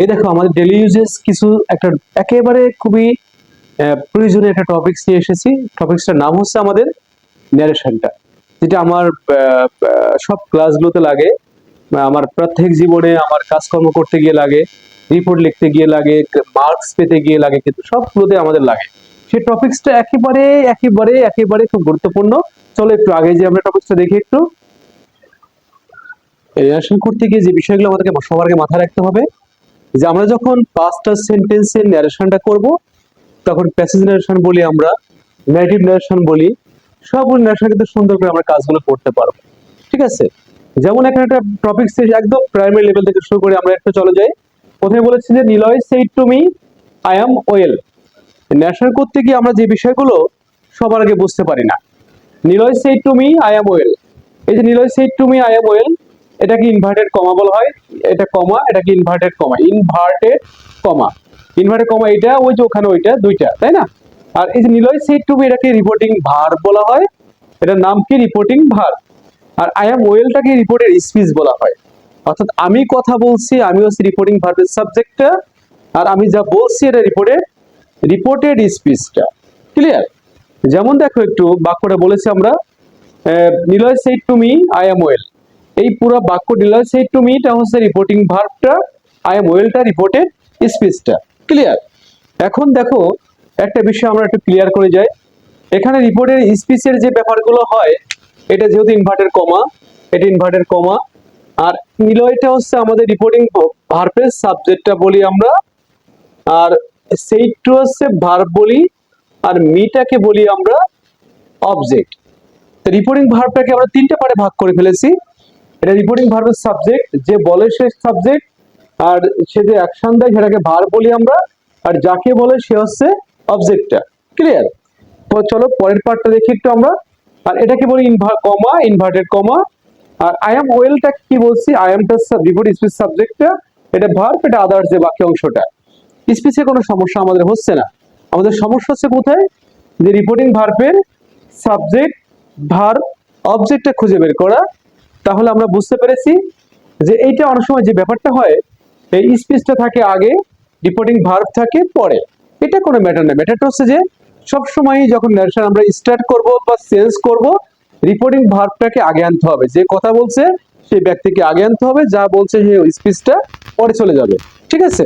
এই দেখো, আমাদের ডেলি ইউজেস কিছু একটা একেবারে খুবই প্রয়োজনীয় একটা টপিকস নিয়ে এসেছি। টপিকসটার নাম হচ্ছে আমাদের ন্যারেশনটা যেটা আমার সব ক্লাসগুলোতে লাগে। আমার প্রত্যেক জীবনে আমার কাজকর্ম করতে গিয়ে লাগে রিপোর্ট লিখতে গিয়ে লাগে মার্কস পেতে গিয়ে লাগে, কিন্তু সবগুলোতে আমাদের লাগে। সেই টপিকসটা একেবারে একেবারে একেবারে খুব গুরুত্বপূর্ণ। চলো একটু আগে যে আমরা টপিকসটা দেখি একটু। করতে গিয়ে যে বিষয়গুলো আমাদেরকে সবার আগে মাথায় রাখতে হবে যে আমরা যখন পাঁচটা সেন্টেন্সের ন্যারেশনটা করব, তখন প্যাসেজ ন্যারেশন বলি আমরা নেগেটিভ ন্যারেশন বলি সবগুলো ন্যারেশন কিন্তু সুন্দর করে আমরা কাজগুলো করতে পারব। ঠিক আছে? যেমন এখানে একটা টপিক একদম প্রাইমারি লেভেল থেকে শুরু করে আমরা একটু চলে যাই। প্রথমে বলেছি যে Niloy said to me I am well narration করতে গিয়ে আমরা যে বিষয়গুলো সবার আগে বুঝতে পারি না। Niloy said to me I am well এই যে Niloy said to me I am well এটাকে ইনভার্টেড কমা বলা হয়? এটা কমা এটাকে inverted comma inverted comma inverted comma এটা ওই যে ওখানে ওইটা, দুইটা, তাই না? আর এই যে নিলয় সেই টু মি এটাকে রিপোর্টিং ভার বলা হয়। এটার নাম কি? রিপোর্টিং ভার আর আই অ্যাম ওয়েলটাকে রিপোর্টের স্পিচ বলা হয়। অর্থাৎ আমি কথা বলছি আমি হচ্ছে রিপোর্টিং ভার্বের সাবজেক্টটা আর আমি যা বলছি, এটা রিপোর্টের রিপোর্টেড স্পিচটা ক্লিয়ার যেমন দেখো একটু, বাক্যটা বলেছি আমরা। Niloy said to me I am well এই পুরো বাক্য নিলয় সেইড টু মি টা হচ্ছে রিপোর্টিং ভার্বটা আই এম ওয়েলটা রিপোর্টেড স্পিচটা ক্লিয়ার এখন দেখো, একটা বিষয় আমরা একটু ক্লিয়ার করে যাই। এখানে রিপোর্টের স্পিচের যে ব্যাপারগুলো হয়, এটা যেহেতু ইনভার্টের কমা এটা ইনভার্টের কমা আর নিলয়টা হচ্ছে আমাদের রিপোর্টিং ভার্বের সাবজেক্টটা বলি আমরা। আর সেইটু হচ্ছে ভার্ব বলি, আর মিটাকে বলি আমরা অবজেক্ট তো রিপোর্টিং ভার্বটাকে আমরা তিনটে পারে ভাগ করে ফেলেছি। এটা রিপোর্টিং ভার্বের সাবজেক্ট যে বলে সে সাবজেক্ট আর সে যে অ্যাকশন দেয়, সেটাকে ভার বলি আমরা, আর যাকে বলে সে হচ্ছে অবজেক্টটা ক্লিয়ার তো চলো পরের পার্টটা দেখি একটু আমরা। আর এটাকে বলি ইনভার কমা ইনভার্টেড কমা আর আই এম ওয়েলটা কি বলছি? আই এম এমটা রিপোর্ট স্পিচ সাবজেক্টটা এটা ভার্ব এটা আদার্স যে বাকি অংশটা। স্পিচে কোনো সমস্যা আমাদের হচ্ছে না। আমাদের সমস্যা হচ্ছে কোথায়? যে রিপোর্টিং ভার্বের সাবজেক্ট ভার্ব অবজেক্টটা খুঁজে বের করা। তাহলে আমরা বুঝতে পেরেছি যে এইটা অনেক সময় যে ব্যাপারটা হয়, এই স্পিচটা থাকে আগে রিপোর্টিং ভার্ব থাকে পরে। এটা কোনো ম্যাটার না। ম্যাটারটা হচ্ছে যে সবসময় যখন ন্যারেশন আমরা স্টার্ট করব বা সেন্স করব রিপোর্টিং ভার্বটাকে আগে আনতে হবে। যে কথা বলছে, সেই ব্যক্তিকে আগে আনতে হবে। যা বলছে, সেই স্পিচটা পরে চলে যাবে। ঠিক আছে?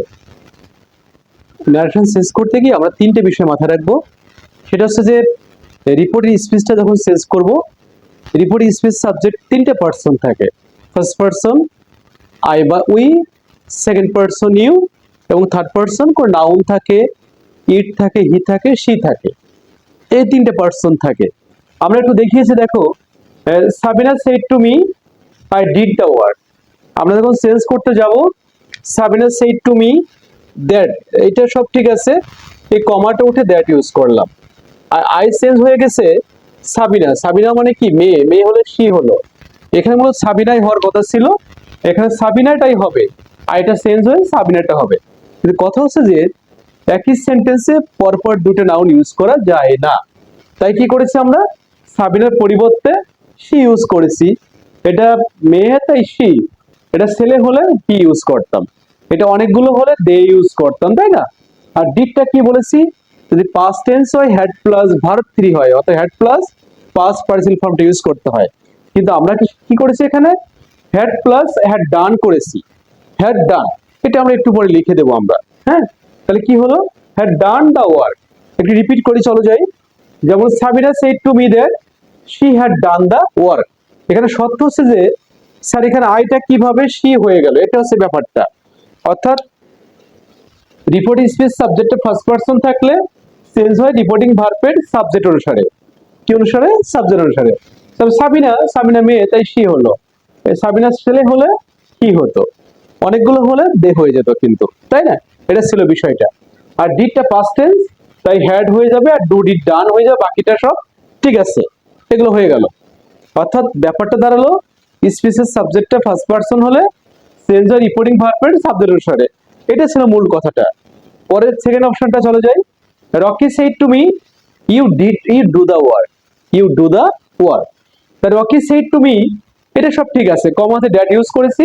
ন্যারেশন সেন্স করতে গিয়ে আমরা তিনটে বিষয় মাথায় রাখব। সেটা হচ্ছে যে রিপোর্টের স্পিচটা যখন সেন্স করব রিপোর্টের স্পিচ সাবজেক্ট তিনটে পার্সন থাকে। ফার্স্ট পার্সন আই বা উই সেকেন্ড পার্সন ইউ এবং থার্ড পার্সন কোন নাউন থাকে ইট থাকে হি থাকে সি থাকে। এই তিনটে পার্সন থাকে। আমরা একটু দেখিয়েছি, দেখো Sabina said to me I did the work আমরা যখন সেন্স করতে যাব Sabina said to me that এটা সব ঠিক আছে, এই কমাটা উঠে দ্যাট ইউজ করলাম। আর আই চেঞ্জ হয়ে গেছে সাবিনা সাবিনা মানে কি? মেয়ে। মেয়ে হলে সি হলো। এখানে মূলত সাবিনাই হওয়ার কথা ছিল। এখানে সাবিনাটাই হবে। আইটা চেঞ্জ হয়ে সাবিনাটা হবে। কিন্তু কথা হচ্ছে যে, একই সেন্টেন্সে পরপর দুটো নাউন ইউজ করা যায় না। তাই কি করেছি আমরা? সাবিনার পরিবর্তে সি ইউজ করেছি। এটা মেয়ে, তাই সি এটা ছেলে হলে হি ইউজ করতাম। এটা অনেকগুলো হলে দে ইউজ করতাম, তাই না? আর ডিটটা কি বলেছি? যদি পাস্ট টেন্স হয় হ্যাড প্লাস ভার্ব থ্রি হয়, অর্থাৎ হ্যাড প্লাস পাস্ট পার্সিল ফর্মটা ইউজ করতে হয়। কিন্তু আমরা কি করেছি এখানে? হ্যাড প্লাস হ্যাড ডান করেছি। হ্যাড ডান এটা আমরা একটু পরে লিখে দেবো আমরা হ্যাঁ? তাহলে কি হলো? হ্যাড ডান দ্য ওয়ার্ক একটু রিপিট করি, চলো যাই। যেমন Sabina said to me that she had done the work এখানে সত্য হচ্ছে যে, স্যার এখানে আইটা কীভাবে শি হয়ে গেল, এটা হচ্ছে ব্যাপারটা। অর্থাৎ রিপোর্টিং স্পিচ সাবজেক্টে ফার্স্ট পার্সন থাকলে চেঞ্জ হয় রিপোর্টিং ভার্বের সাবজেক্ট অনুসারে। কি অনুসারে? সাবজেক্ট অনুসারে। সাবিনা সাবিনা মেয়ে, তাই সি হলো। সাবিনা ছেলে হলে কি হতো। অনেকগুলো হলে দে হয়ে যেত কিন্তু, তাই না? এটা ছিল বিষয়টা। আর ডিডটা পাস্ট টেন্স তাই হ্যাড হয়ে যাবে আর ডু ডিড ডান হয়ে যাবে, বাকিটা সব ঠিক আছে। এগুলো হয়ে গেল। অর্থাৎ ব্যাপারটা দাঁড়াল স্পিচের সাবজেক্টটা ফার্স্ট পার্সন হলে হয় রিপোর্টিং ভার্বের সাবজেক্ট অনুসারে। এটা ছিল মূল কথাটা। পরের সেকেন্ড অপশনটা চলে যাই। Rocky said to me you did you do the work you do the work Rocky said to me এটা সব ঠিক আছে। কমাতে ড্যাট ইউজ করেছি।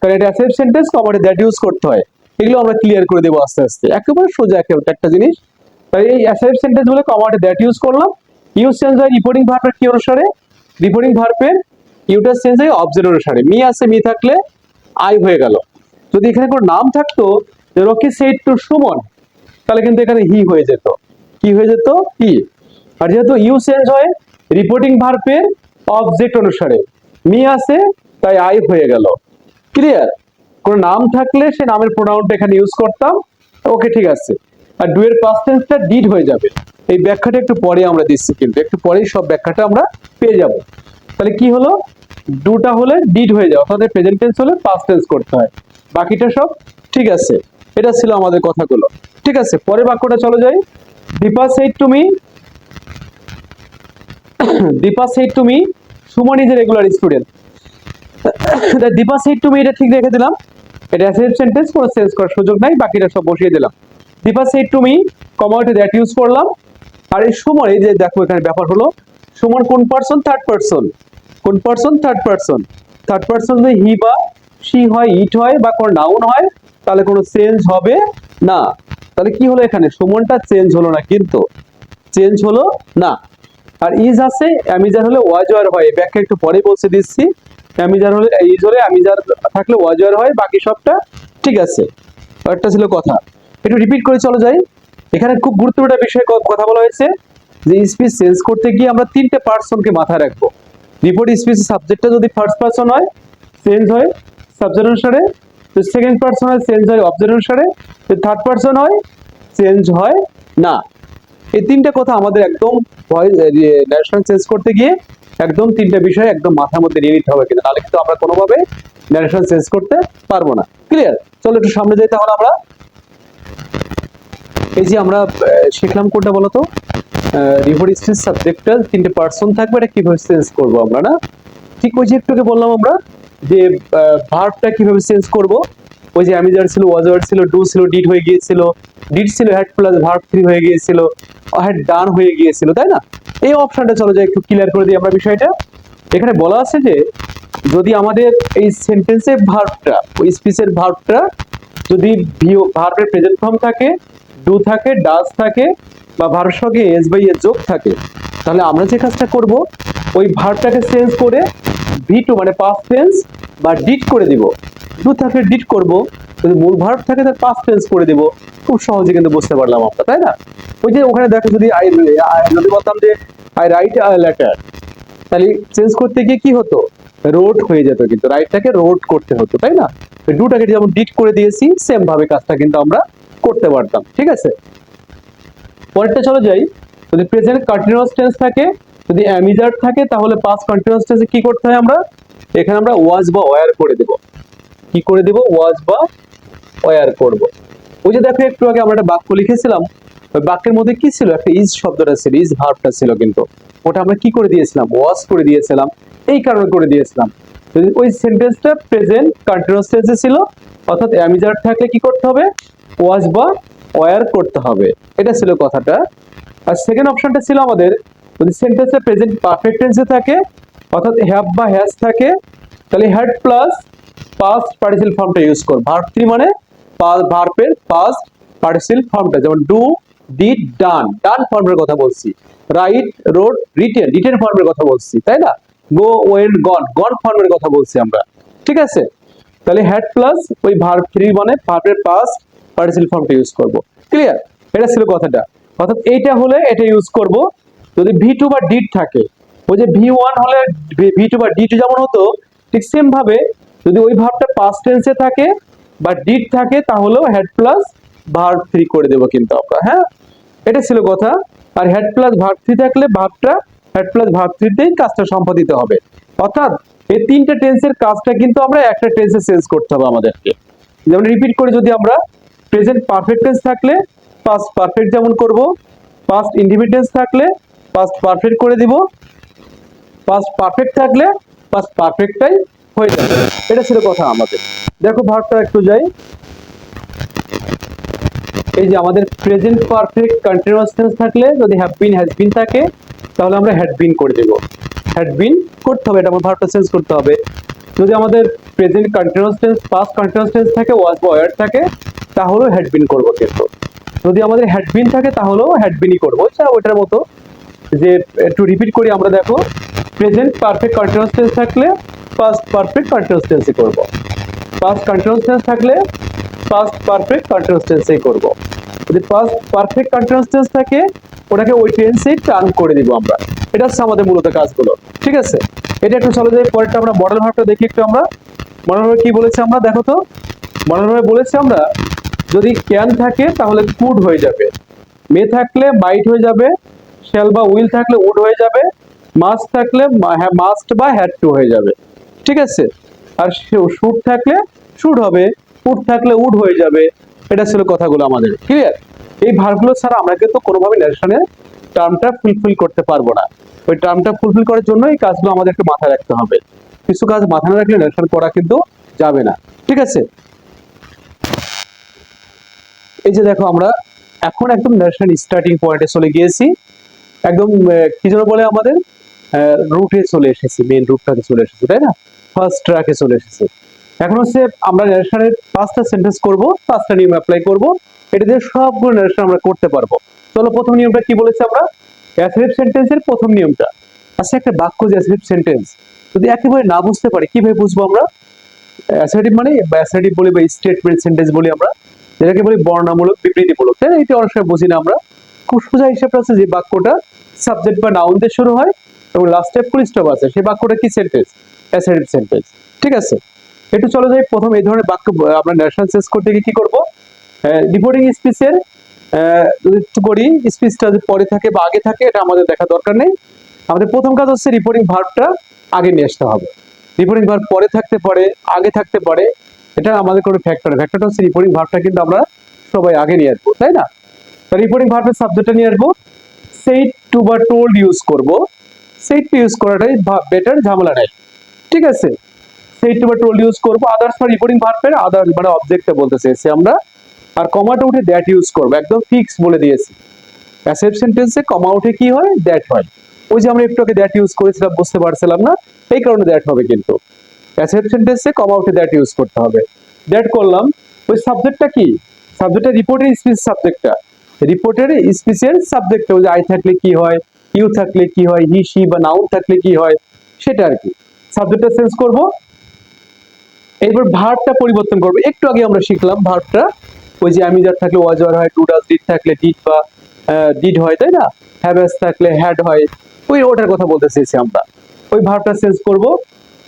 কারণ এটা অ্যাসেপ্ট সেন্টেন্স কমাতে ড্যাট ইউজ করতে হয়। এগুলো আমরা ক্লিয়ার করে দেবো আস্তে আস্তে। একেবারে সোজা একেবারে একটা জিনিস। তাই এই অ্যাসাইভ সেন্টেন্স বলে কমাটে ড্যাট ইউজ করলাম। ইউজ চেঞ্জ হয় রিপোর্টিং ভার্বের কি অনুসারে? রিপোর্টিং ভার্বের ইউটার চেঞ্জ হয় অবজেক্ট অনুসারে। মি আছে মি থাকলে আই হয়ে গেল। যদি এখানে কোনো নাম থাকতো রকি সেট টু সুমন তাহলে কিন্তু এখানে হি হয়ে যেত। কি হয়ে যেত? হি আর যেহেতু ইউ চেঞ্জ হয় রিপোর্টিং ভার্বের অবজেক্ট অনুসারে। মি আছে, তাই আই হয়ে গেল। ক্লিয়ার কোন নাম থাকলে সে নামের প্রোনাউনটা এখানে ইউজ করতাম। ওকে ঠিক আছে। আর ডুয়ের পাস্ট টেন্সটা ডিড হয়ে যাবে। এই ব্যাখ্যাটা একটু পরে আমরা দিচ্ছি কিন্তু। একটু পরেই সব ব্যাখ্যাটা আমরা পেয়ে যাব। তাহলে কি হলো? ডুটা হলে ডিড হয়ে যাবে অর্থাৎ প্রেজেন্ট টেন্স হলে পাস্ট টেন্স করতে হয়। বাকিটা সব ঠিক আছে। এটা ছিল আমাদের কথাগুলো। ঠিক আছে, পরের বাক্যটা চলে যাই। Dipa said to me Dipa said to me Suman is a regular student Dipa said to me এটা ঠিক রেখে দিলাম। এটা অ্যাসেভ সেন্টেন্স কোনো চেঞ্জ করার সুযোগ নাই, বাকিটা সব বসিয়ে দিলাম। দীপা সেইড টু মি কমাউটে দ্যাট ইউজ করলাম। আর এই সুমন, এই যে দেখো এখানে ব্যাপার হলো, সুমন কোন পার্সন থার্ড পার্সন কোন person third person third person যদি হি বা সি হয় ইট হয় বা কোনো নাউন হয়, তাহলে কোনো চেঞ্জ হবে না। তাহলে কি হলো এখানে? সুমনটা চেঞ্জ হলো না কিন্তু। চেঞ্জ হলো না। আর ইজ আছে অ্যামিজার হলে ওয়াজওয়ার হয়। ব্যাখ্যা একটু পরে বলতে দিচ্ছি। অ্যামিজার হলে ইজ হলে অ্যামিজার থাকলে ওয়াজওয়ার হয়, বাকি সবটা ঠিক আছে। একটা ছিল কথা। একটু রিপিট করে চলে যাই। এখানে খুব গুরুত্বপূর্ণ বিষয়ে কথা বলা হয়েছে যে স্পিচ চেঞ্জ করতে গিয়ে আমরা তিনটে পার্সনকে মাথায় রাখব। রিপোর্ট স্পিচ সাবজেক্টটা যদি ফার্স্ট পার্সন হয় চেঞ্জ হয় সাবজেক্ট অনুসারে তো সেকেন্ড পার্সন হয় চেঞ্জ হয় অবজেক্ট অনুসারে, তো থার্ড পার্সন হয় চেঞ্জ হয় না। এই তিনটা কথা আমাদের একদম ভয়েস ন্যারেশন চেঞ্জ করতে গিয়ে একদম তিনটা বিষয় একদম মাথার মধ্যে নিয়ে নিতে হবে কিন্তু নাহলে কিন্তু আমরা কোনোভাবে ন্যারেশন চেঞ্জ করতে পারব না। ক্লিয়ার চলো একটু সামনে যাই তাহলে আমরা। এই যে আমরা শিখলাম কোনটা বলতো রিপোর্ট স্টেজ সাবজেক্টটা তিনটে পার্সন থাকবে, এটা কীভাবে চেঞ্জ করব আমরা, না? ঠিক ওই যে একটু আগে বললাম আমরা যে ভার্বটা কীভাবে চেঞ্জ করব? ওই যে অ্যামিজার ছিল ওয়াজার ছিল ডু ছিল ডিড হয়ে গিয়েছিল ডিড ছিল হ্যাড প্লাস ভার্ব থ্রি হয়ে গিয়েছিল হ্যাড ডান হয়ে গিয়েছিল, তাই না? এই অপশনটা চলো যে একটু ক্লিয়ার করে দিই আমরা বিষয়টা। এখানে বলা আছে যে, যদি আমাদের এই সেন্টেন্সের ভার্বটা ওই স্পিচের ভার্বটা যদি ভিও ভার্বের প্রেজেন্ট ফর্ম থাকে ডু থাকে ডাজ থাকে, বা ভার্বের সঙ্গে এস বাই এর যোগ থাকে, তাহলে আমরা যে কাজটা করব ওই ভার্বটাকে চেঞ্জ করে ভি টু মানে পাস্ট টেন্স বা ডিট করে দিব। ডু থাকলে ডিট করব, যদি মূল ভার্ব থাকে তার পাস্ট টেন্স করে দিব। খুব সহজে কিন্তু বুঝতে পারলাম আমরা, তাই না? ওই যে ওখানে দেখো যদি আই যদি বলতাম যে আই রাইট আ লেটার তাহলে চেঞ্জ করতে গিয়ে কি হতো? রোড হয়ে যেত কিন্তু রাইটটাকে রোড করতে হতো, তাই না? ডুটাকে যেমন ডিট করে দিয়েছি সেম ভাবে কাজটা কিন্তু আমরা করতে পারতাম, ঠিক আছে? পরেরটা চলে যাই, যদি প্রেজেন্ট কন্টিনিউয়াস টেন্স থাকে যদি অ্যামিজার থাকে, তাহলে পাস্ট কন্টিনিউয়াস টেন্সে কি করতে হয় আমরা? এখানে আমরা ওয়াজ বা ওয়্যার করে দেব। কি করে দেব? ওয়াজ বা ওয়্যার করব। ওই যে দেখো, একটু আগে আমরা একটা বাক্য লিখেছিলাম। ওই বাক্যের মধ্যে কি ছিল? একটা ইজ শব্দটা ছিল ইজ ভার্বটা ছিল কিন্তু। ওটা আমরা কি করে দিয়েছিলাম? ওয়াজ করে দিয়েছিলাম। এই কারণে করে দিয়েছিলাম। যদি ওই সেন্টেন্সটা প্রেজেন্ট কন্টিনিউয়াস টেন্সে ছিল, অর্থাৎ অ্যামিজার থাকলে কি করতে হবে? ওয়াজ বা ওয়্যার করতে হবে। এটা ছিল কথাটা। আর সেকেন্ড অপশনটা ছিল আমাদের যদি সেন্টেন্সে প্রেজেন্ট পারফেক্ট টেন্সে থাকে, অর্থাৎ হ্যাভ বা হ্যাজ থাকে, তাহলে হ্যাড প্লাস পাস্ট পার্টিসিল ফর্মটা ইউজ কর ভার্ব থ্রি মানে ভার্বের পাস্ট পার্টিসিল ফর্মটা যেমন ডু ডিড ডান ডান ফর্মের কথা বলছি। রাইট রোড রিটেন রিটেন ফর্মের কথা বলছি, তাই না? গো ওয়েন গন গন ফর্মের কথা বলছি আমরা। ঠিক আছে? তাহলে হ্যাড প্লাস ওই ভার্ব থ্রি মানে ভার্বের পাস্ট পার্টিসিল ফর্মটা ইউজ করব। ক্লিয়ার এটা ছিল কথাটা। অর্থাৎ এইটা হলে এটা ইউজ করব যদি ভি টু বা ডিড থাকে, ওই যে ভি ওয়ান হলে ভি টু বা ডি টু যেমন হতো, ঠিক সেম ভাবে যদি ওই ভাবটা পাস্ট টেন্সে থাকে বা ডিড থাকে, তাহলেও হেড প্লাস ভার্ব থ্রি করে দেবো কিন্তু আমরা হ্যাঁ? এটা ছিল কথা। আর হেড প্লাস ভার্ব থ্রি থাকলে ভাবটা হেড প্লাস ভার্ব থ্রিতেই কাজটা সম্পাদিত হবে। অর্থাৎ এই তিনটা টেন্সের কাজটা কিন্তু আমরা একটা টেন্সে চেঞ্জ করতে হবে আমাদেরকে। যেমন রিপিট করে যদি আমরা প্রেজেন্ট পারফেক্ট টেন্স থাকলে পাস্ট পারফেক্ট যেমন করব পাস্ট ইন্ডিপেন্ডেন্স থাকলে পাস্ট পারফেক্ট করে দিব। পাস্ট পারফেক্ট থাকলে পাস্ট পারফেক্টটাই হয়ে যাবে। এটা ছিল কথা আমাদের। দেখো ভার্বটা একটু যাই। এই যে আমাদের প্রেজেন্ট পারফেক্ট কন্টিনিউয়াস টেন্স থাকলে যদি হ্যাভ বিন হ্যাজ বিন থাকে, তাহলে আমরা হ্যাড বিন করে দেব। হ্যাড বিন করতে হবে, এটা আমার ভার্বটা চেঞ্জ করতে হবে। যদি আমাদের present continuous tense past continuous tense থাকে ওয়াজ বা ওয়ার থাকে, তাহলেও হ্যাডবিন করব কিন্তু। যদি আমাদের হ্যাডবিন থাকে, তাহলেও হ্যাডবিনই করব। আচ্ছা ওইটার মতো। যে, একটু রিপিট করি আমরা দেখো। প্রেজেন্ট পারফেক্ট কন্টিনিউয়াস টেন্স থাকলে পাস্ট পারফেক্ট কন্টিনিউয়াস টেন্সই করব। পাস্ট কন্টিনিউয়াস টেন্স থাকলে পাস্ট পারফেক্ট কন্টিনিউয়াস টেন্সেই করব। যদি পাস্ট পারফেক্ট কন্টিনিউয়াস টেন্স থাকে, ওটাকে ওই টেন্সেই টার্ন করে দিব আমরা। এটা হচ্ছে আমাদের মূলত কাজগুলো। ঠিক আছে? এটা একটু চলে যাই, পরেরটা আমরা মডেল ভাবটা দেখি একটু আমরা। মডেল ভাবে কি বলেছে আমরা? দেখো তো। মডেল ভাবে বলেছে আমরা, যদি ক্যান থাকে তাহলে কুড হয়ে যাবে। মে থাকলে মাইট হয়ে যাবে। শ্যাল বা উইল থাকলে উড হয়ে যাবে মাস্ট থাকলে মাস্ট বা হ্যাড টু হয়ে যাবে, ঠিক আছে? আর শুট থাকলে শুড হবে উড থাকলে উড হয়ে যাবে, এটা ছিল কথাগুলো আমাদের ক্লিয়ার এই ভার্বগুলো ছাড়া আমরা কিন্তু কোনোভাবে ন্যাশনের টার্মটা ফুলফিল করতে পারব না। ওই টার্মটা ফুলফিল করার জন্য এই কাজগুলো আমাদেরকে মাথায় রাখতে হবে। কিছু কাজ মাথায় রাখলে ন্যাশন করা কিন্তু যাবে না, ঠিক আছে? এই যে দেখো আমরা এখন একদম ন্যাশন স্টার্টিং পয়েন্টে চলে গিয়েছি। একদম কি যেন বলে আমাদের? রুটে চলে এসেছি মেইন রুটটাতে চলে এসেছি, তাই না? ফার্স্ট ট্র্যাকে চলে এসেছি। এখন হচ্ছে আমরা ন্যাশনের পাঁচটা সেন্টেন্স করব, পাঁচটা নিয়ম অ্যাপ্লাই করব। এটা দিয়ে সবগুলো ন্যাশন আমরা করতে পারব। চলো, প্রথম নিয়মটা কি বলেছে আমরা? অ্যাসেরিভ সেন্টেন্সের প্রথম নিয়মটা। আচ্ছা একটা বাক্য যে অ্যাসেরিভ সেন্টেন্স যদি একেবারে না বুঝতে পারি, কীভাবে বুঝব আমরা? অ্যাসারিটিভ মানে অ্যাসারিটিভ বলি, বা স্টেটমেন্ট সেন্টেন্স বলি আমরা, যেটাকে বলি বর্ণামূলক বিবৃতিমূলক, তাই না? এটা অনেক সময় বুঝি না আমরা। খুব সোজা আছে যে বাক্যটা সাবজেক্ট বা নাউন দিয়ে শুরু হয় এবং লাস্টে ফুল স্টপ আছে। সেই বাক্যটা কি সেন্টেন্স অ্যাসারিটিভ সেন্টেন্স ঠিক আছে? একটু চলে যাই, প্রথম এই ধরনের বাক্য আমরা ন্যাশনাল শেষ করতে গিয়ে কি করব? রিপোর্টিং স্পিচের করি স্পিচটা পরে থাকে বা আগে থাকে, এটা আমাদের দেখা দরকার নেই। আমাদের প্রথম কাজ হচ্ছে রিপোর্টিং ভার্বটা আগে নিয়ে আসতে হবে। রিপোর্টিং ভার্ব পরে থাকতে পারে, আগে থাকতে পারে, এটা আমাদের কোনো ফ্যাক্টর ফ্যাক্টরটা হচ্ছে রিপোর্টিং ভার্বটা কিন্তু আমরা সবাই আগে নিয়ে আসব, তাই না? রিপোর্টিং ভার্বের সাবজেক্টটা নিয়ে আসব। সেই টু বা টোল্ড ইউজ করব। সেই টু ইউজ করাটাই বেটার ঝামেলা নাই। ঠিক আছে? সেই টু বা টোল্ড ইউজ করব। আদার্স বা রিপোর্টিং ভার্বের আদার মানে অবজেক্টটা বলতে চেয়েছি আমরা। আর কমাটা উঠে দ্যাট ইউজ করব। একদম ফিক্স বলে দিয়েছি। প্যাসিভ সেন্টেন্সে কমা উঠে কি হয়? দ্যাট হয়। ওই যে আমরা একটু আগে দ্যাট ইউজ করেছিলাম, বুঝতে পারছিলাম না। এই কারণে দ্যাট হবে কিন্তু। প্যাসিভ সেন্টেন্সে কমা উঠে দ্যাট ইউজ করতে হবে। দ্যাট করলাম। ওই সাবজেক্টটা কি? সাবজেক্টটা রিপোর্টের স্পিচ সাবজেক্টটা রিপোর্টের স্পিচের সাবজেক্টটা ওই যে আই থাকলে কি হয় ইউ থাকলে কি হয় হি সি বা নাউন থাকলে কি হয়, সেটা আর কি। সাবজেক্টটা চেঞ্জ করব, এরপর ভার্বটা পরিবর্তন করব। একটু আগে আমরা শিখলাম ভার্বটা ওই যে আমি যার থাকলে ওয়াজ ওয়ার হয় ডু ডাজ ডিড থাকলে ডিড বা ডিড হয়, তাই না? হ্যাভেস থাকলে হ্যাড হয়, ওই ওটার কথা বলতে চেয়েছি আমরা। ওই ভার্বটা চেঞ্জ করব,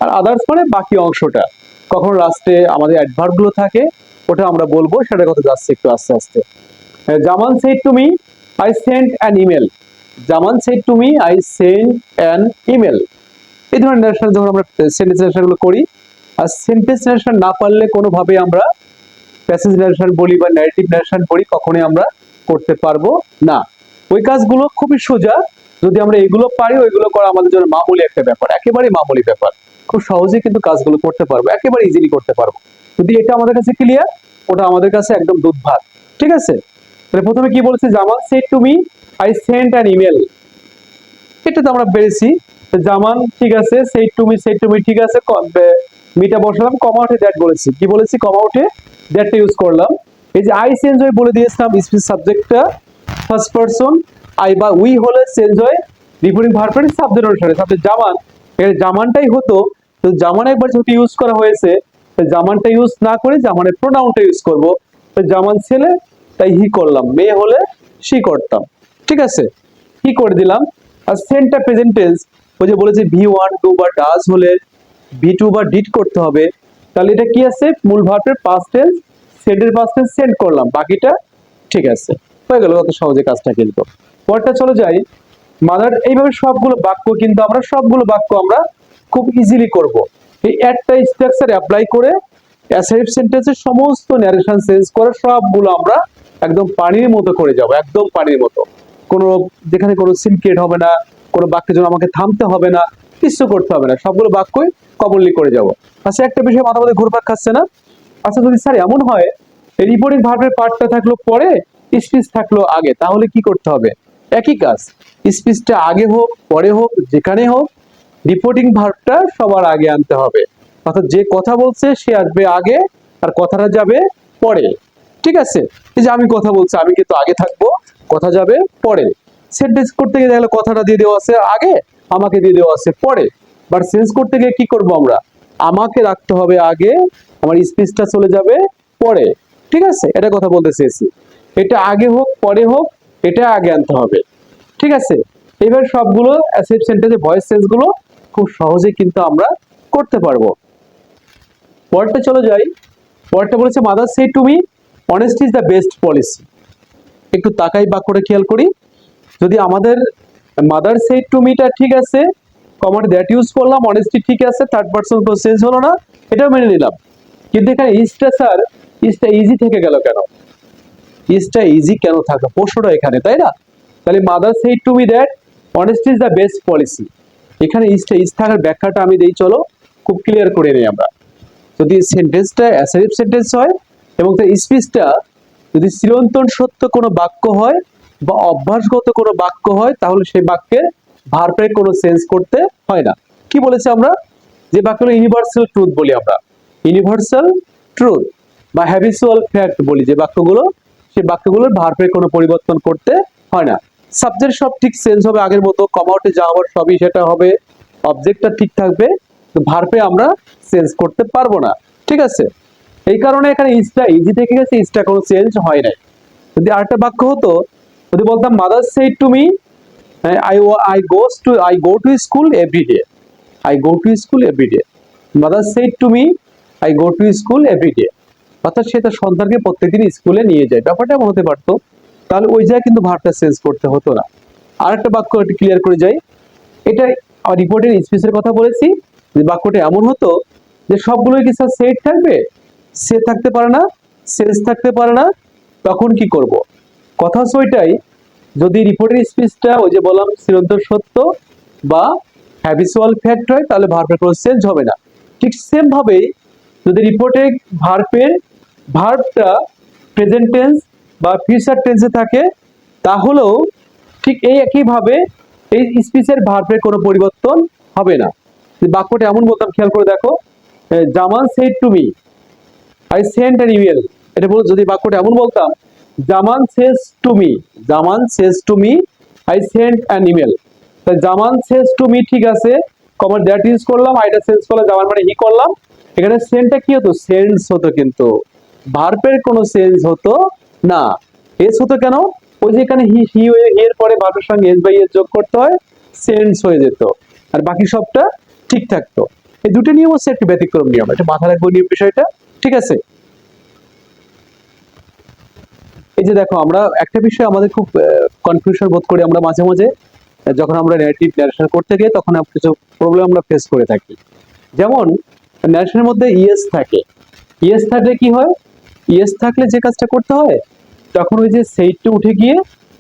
আর আদার্স মানে বাকি অংশটা। কখন লাস্টে আমাদের অ্যাডভার্বগুলো থাকে, ওটা আমরা বলব, সেটার কথা যাচ্ছে একটু আস্তে আস্তে। Zaman said to me I send an email Zaman said to me I send an email এই ধরনের ন্যাশনাল যখন আমরা সেন্টেন্সগুলো করি, আর সেন্টেন্স ন্যাশনাল না পারলে কোনোভাবে আমরা প্যাসেজ ন্যারেশন বলি বা ন্যারেটিভ ন্যারেশন বলি, কখনোই আমরা করতে পারব না। ওই কাজগুলো খুবই সোজা। যদি আমরা এগুলো পারি, ওইগুলো করা আমাদের জন্য মামুলি একটা ব্যাপার। একেবারে মামুলি ব্যাপার। খুব সহজেই কিন্তু কাজগুলো করতে পারব। একেবারে ইজিলি করতে পারব। যদি এটা আমাদের কাছে ক্লিয়ার ওটা আমাদের কাছে একদম দুধ ভাত। ঠিক আছে? তাহলে প্রথমে কি বলেছে Zaman said to me I sent an email এটা তো আমরা পেরেছি। জামান ঠিক আছে said to me said to me ঠিক আছে মিটা বসালাম কমা উঠে দ্যাট বলেছি। কি বলেছি? কমা উঠে দ্যাটটা ইউজ করলাম। এই যে আই চেঞ্জ হয়ে বলে দিয়েছিলাম স্পিচ সাবজেক্টটা ফার্স্ট পারসন আই বা উই হলে চেঞ্জ হয় রিপোর্টিং ভার্বের সাবজেক্ট অনুসারে সাবজেক্ট জামান এর জামানটাই হতো। তো জামান একবার যেহেতু ইউজ করা হয়েছে জামানটা ইউজ না করে জামানের প্রোনাউনটা ইউজ করব। তো জামান ছেলে তাই হি করলাম। মেয়ে হলে সি করতাম। ঠিক আছে? কি করে দিলাম। আর সেন্টটা প্রেজেন্ট টেন্স ওই যে বলেছে ভি ওয়ান টু বা ডাজ হলে ভি টু বা ডিড করতে হবে। তাহলে এটা কি আছে? মূল ভার্বের পাস্ট টেন্স সেন্টের পাস্ট টেন্স সেন্ড করলাম। বাকিটা ঠিক আছে। হয়ে গেল, কত সহজে কাজটা কিন্তু। পরটা চলে যাই। মাদার এইভাবে সবগুলো বাক্য কিন্তু আমরা, সবগুলো বাক্য আমরা খুব ইজিলি করব। এই একটা স্ট্রাকচার অ্যাপ্লাই করে অ্যাসাইভ সেন্টেন্সের সমস্ত ন্যারেশন চেঞ্জ করে সবগুলো আমরা একদম পানির মতো করে যাব, একদম পানির মতো। কোনো যেখানে কোনো সিনক্রেট হবে না, কোনো বাক্যের জন্য আমাকে থামতে হবে না, কিছু করতে হবে না, সবগুলো বাক্যই কমনলি করে যাব। আচ্ছা একটা বিষয় মাথা মধ্যে ঘুরপাক খাচ্ছে না? আচ্ছা যদি স্যার এমন হয় রিপোর্টিং ভার্বের পার্টটা থাকল পরে স্পিচ থাকল আগে, তাহলে কি করতে হবে? একই কাজ স্পিচটা আগে হোক, পরে হোক, যেখানে হোক রিপোর্টিং ভার্বটা সবার আগে আনতে হবে। অর্থাৎ যে কথা বলছে, সে আসবে আগে, আর কথাটা যাবে পরে। ঠিক আছে? এই যে আমি কথা বলছি, আমি কিন্তু আগে থাকব, কথা যাবে পরে। সেন্টেন্স করতে গিয়ে দেখলে কথাটা দিয়ে দেওয়া আছে আগে, আমাকে দিয়ে দেওয়া আছে পরে। বাট সেন্স করতে গিয়ে কি করব আমরা? আমাকে রাখতে হবে আগে, আমার স্পিচটা চলে যাবে পরে। ঠিক আছে? এটা কথা বলতে চেয়েছি। এটা আগে হোক, পরে হোক, এটা আগে আনতে হবে। ঠিক আছে? এবার সবগুলো অ্যাসেট সেন্টেন্সে ভয়েস সেন্সগুলো খুব সহজে কিন্তু আমরা করতে পারব। পরটা চলে যাই। পরটা বলেছে mother say to me honest is the best policy একটু তাকাই বা করে খেয়াল করি। যদি আমাদের মাদার সে টু মিটা ঠিক আছে কমার দ্যাট ইউজ করলাম অনেস্টি ঠিক আছে থার্ড পার্সন কোনো চেঞ্জ হলো না, এটাও মেনে নিলাম। কিন্তু এখানে ইজটা স্যার ইজটা ইজি থেকে গেল কেন? ইজটা ইজি কেন থাকল প্রশ্নটা এখানে, তাই না? তাহলে mother say to me that honesty is the best policy এখানে ইজটা ইজ থাকার ব্যাখ্যাটা আমি দিই, চলো, খুব ক্লিয়ার করে নিই আমরা। যদি সেন্টেন্সটা অ্যাসারিভ সেন্টেন্স হয় এবং তার স্পিচটা যদি চিরন্তন সত্য কোনো বাক্য হয় বা অভ্যাসগত কোনো বাক্য হয়, তাহলে সেই বাক্যের ভার্বের কোনো সেন্স করতে হয় না। কি বলেছে আমরা? যে বাক্যগুলো ইউনিভার্সাল ট্রুথ বলি আমরা। ইউনিভার্সাল ট্রুথ বা হ্যাবিচুয়াল ফ্যাক্ট বলি যে বাক্যগুলো, সেই বাক্যগুলোর ভার্বের কোনো পরিবর্তন করতে হয় না। সাবজেক্ট সব ঠিক চেঞ্জ হবে আগের মতো কমাউটে যা হওয়ার সবই সেটা হবে অবজেক্টটা ঠিক থাকবে ভার্বে আমরা চেঞ্জ করতে পারব না। ঠিক আছে? এই কারণে এখানে ইজটা ইজি থেকে গেছে ইজটা কোনো চেঞ্জ হয় নাই। যদি আরেকটা বাক্য হতো, যদি বলতাম mother say to me I I goes to I go to school every day I go to school every day mother say to me I go to school every day অর্থাৎ সে তার সন্তানকে প্রত্যেকদিন স্কুলে নিয়ে যায়। ব্যাপারটা এমন হতে পারতো, তাহলে ওই জায়গায় কিন্তু ভার্বটা চেঞ্জ করতে হতো না। আরেকটা বাক্য একটু ক্লিয়ার করে যাই। এটা রিপোর্টের স্পিচের কথা বলেছি। যে বাক্যটা এমন হতো যে সবগুলোই কি স্যার সেট থাকবে? সে থাকতে পারে না সেন্স থাকতে পারে না, তখন কি করব? কথা হচ্ছে ওইটাই, যদি রিপোর্টের স্পিচটা ওই যে বললাম চিরন্তন সত্য বা হ্যাবিচুয়াল ফ্যাক্ট হয়, তাহলে ভার্বের কোনো চেঞ্জ হবে না। ঠিক সেম ভাবেই যদি রিপোর্টে ভার্বের ভার্বটা প্রেজেন্ট টেন্স বা ফিউচার টেন্সে থাকে, তাহলেও ঠিক এই একইভাবে এই স্পিচের ভার্বের কোনো পরিবর্তন হবে না। বাক্যটা এমন বলতাম, খেয়াল করে দেখো Zaman said to me I sent an email এটা বল যদি বাক্যটা এমন বলতাম, Zaman says to me Zaman says to me I sent an email তাই জামান সেজ টু মি ঠিক আছে কমার দ্যাট ইউজ করলাম আইটা সেন্স করলাম, জামান মানে হি করলাম। এখানে সেন্টটা কি হতো? সেন্স হতো কিন্তু। ভার্বের কোনো সেন্স হতো না। এস হতো কেন? ওই যে এখানে হি হি এর পরে ভার্বের সঙ্গে এস বাই এস যোগ করতে হয় সেন্স হয়ে যেত। আর বাকি সবটা ঠিক থাকতো এই দুটো নিয়ম হচ্ছে একটু ব্যতিক্রম নিয়ম এটা মাথা রাখব নিয়ম বিষয়টা। ঠিক আছে? এই যে দেখো, আমরা একটা বিষয় আমাদের খুব কনফিউশন বোধ করি আমরা মাঝে মাঝে, যখন আমরা নেগেটিভ ন্যারেশন করতে গিয়ে তখন কিছু প্রবলেম আমরা ফেস করে থাকি। যেমন ন্যারেশনের মধ্যে ইয়েস থাকে। ইয়েস থাকলে কি হয়? ইয়েস থাকলে যে কাজটা করতে হয়, তখন ওই যে সেইটটা উঠে গিয়ে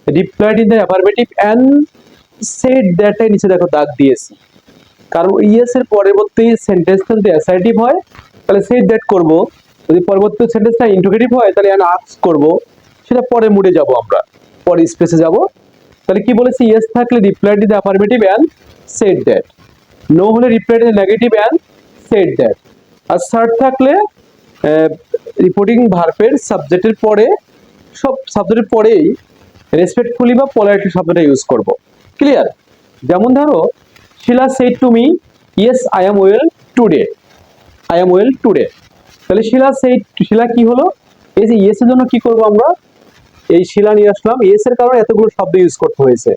replied in the affirmative and said দ্যাটটাই নিচে দেখো দাগ দিয়েছি। কারণ ইয়েস এর পরবর্তী সেন্টেন্সটা যদি অ্যাসার্টিভ হয় তাহলে সেই ডেট করব। যদি পরবর্তী সেন্টেন্সটা ইন্টিগ্রেটিভ হয়, তাহলে আক্স করব। সেটা পরে মুডে যাব আমরা। পরে স্পেসে যাব। তাহলে কি বলেছি? ইয়েস থাকলে reply the affirmative and said that no হলে reply the negative and said that R shirt থাকলে রিপোর্টিং ভার্বের সাবজেক্টের পরে, সব সাবজেক্টের পরেই রেসপেক্টফুলি বা পোলারিটি শব্দটা ইউজ করব। ক্লিয়ার যেমন ধরো Shila said to me yes I am well today I am well today. তাহলে শিলা সেই, শিলা কি হলো? এই যে ইয়েস এর জন্য কি করব আমরা? এই শিলা নিয়ে আসলাম। ইয়েস এর কারণে এতগুলো শব্দ ইউজ করতে হয়েছে।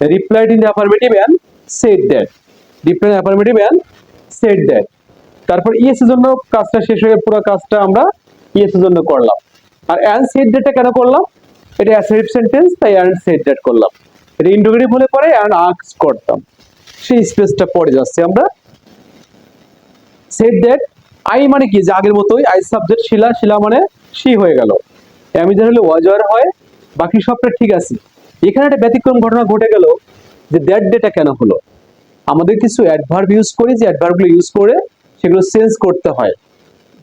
Replied in the affirmative and said that reply affirmative and said that তারপর ইয়েস এর জন্য কাজটা শেষ হয়ে পুরো কাজটা আমরা ইয়েস এর জন্য করলাম। আর অ্যান্ড সেড দ্যাটটা কেন করলাম? এটা অ্যাসারিভ সেন্টেন্স তাই অ্যান্ড সেড দ্যাট করলাম। এটা ইন্টোগ্রেটিভ হলে পরে অ্যান্ড আক্স করতাম। সেই স্পেসটা পড়ে যাচ্ছে আমরা। সেড দ্যাট আই মানে কি? যে আগের মতোই, আই সাবজেক্ট শিলা শিলা মানে সি হয়ে গেল। অ্যামিজার হলে ওয়াজার হয়, বাকি সবটা ঠিক আছে। এখানে একটা ব্যতিক্রম ঘটনা ঘটে গেল যে দ্যাট ডেটা কেন হলো? আমাদের কিছু অ্যাডভার্ব ইউজ করি, যে অ্যাডভার্বগুলো ইউজ করে সেগুলো চেঞ্জ করতে হয়।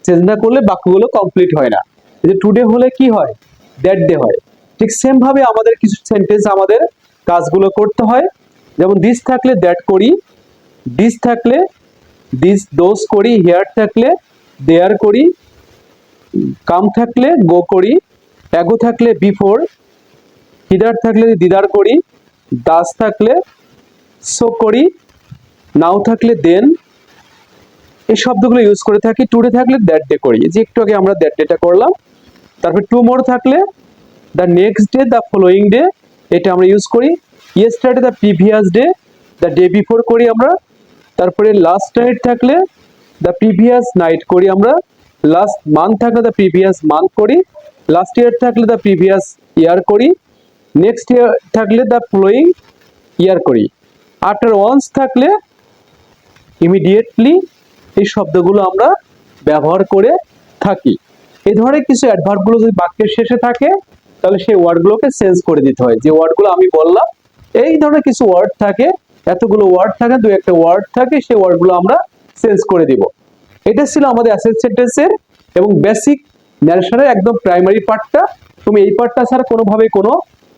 চেঞ্জ না করলে বাক্যগুলো কমপ্লিট হয় না। যে টুডে হলে কি হয়? দ্যাট ডে হয়। ঠিক সেম ভাবে আমাদের কিছু সেন্টেন্স আমাদের কাজগুলো করতে হয়। যেমন দিস থাকলে দ্যাট করি দিস থাকলে দিস দোষ করি হেয়ার থাকলে দেয়ার করি কাম থাকলে গো করি অ্যাগো থাকলে বিফোর হিদার থাকলে দিদার করি দাস থাকলে সো করি নাও থাকলে দেন এই শব্দগুলো ইউজ করে থাকি টুডে থাকলে দ্যাট ডে করি। যে একটু আগে আমরা দ্যাট ডেটা করলাম, তারপর টুমোর থাকলে the next day the following day এটা আমরা ইউজ করি। Yesterday the previous day the day before করি আমরা। তারপরে লাস্ট নাইট থাকলে দ্য প্রিভিয়াস নাইট করি আমরা। লাস্ট মান্থ থাকলে দ্য প্রিভিয়াস মান্থ করি। লাস্ট ইয়ার থাকলে দ্য প্রিভিয়াস ইয়ার করি। নেক্সট ইয়ার থাকলে দ্য ফলোয়িং ইয়ার করি। আফটার ওয়ান্স থাকলে ইমিডিয়েটলি এই শব্দগুলো আমরা ব্যবহার করে থাকি। এই ধরনের কিছু অ্যাডভার্বগুলো যদি বাক্যের শেষে থাকে, তাহলে সেই ওয়ার্ডগুলোকে চেঞ্জ করে দিতে হয়। যে ওয়ার্ডগুলো আমি বললাম, এই ধরনের কিছু ওয়ার্ড থাকে এতগুলো ওয়ার্ড থাকে, দু একটা ওয়ার্ড থাকে, সেই ওয়ার্ডগুলো আমরা চেঞ্জ করে দিব। এটা ছিল আমাদের অ্যাসেট সেন্টেন্সের এবং বেসিক ন্যারেশনের একদম প্রাইমারি পার্টটা তুমি এই পার্টটা ছাড়া কোনোভাবেই কোনো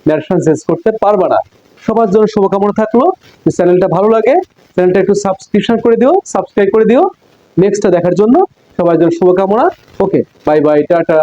ন্যারেশন চেঞ্জ করতে পারবে না। সবার জন্য শুভকামনা থাকল। চ্যানেলটা ভালো লাগে চ্যানেলটা একটু সাবস্ক্রিপশন করে দিও সাবস্ক্রাইব করে দিও। নেক্সটটা দেখার জন্য সবার জন্য শুভকামনা। Okay bye bye tata.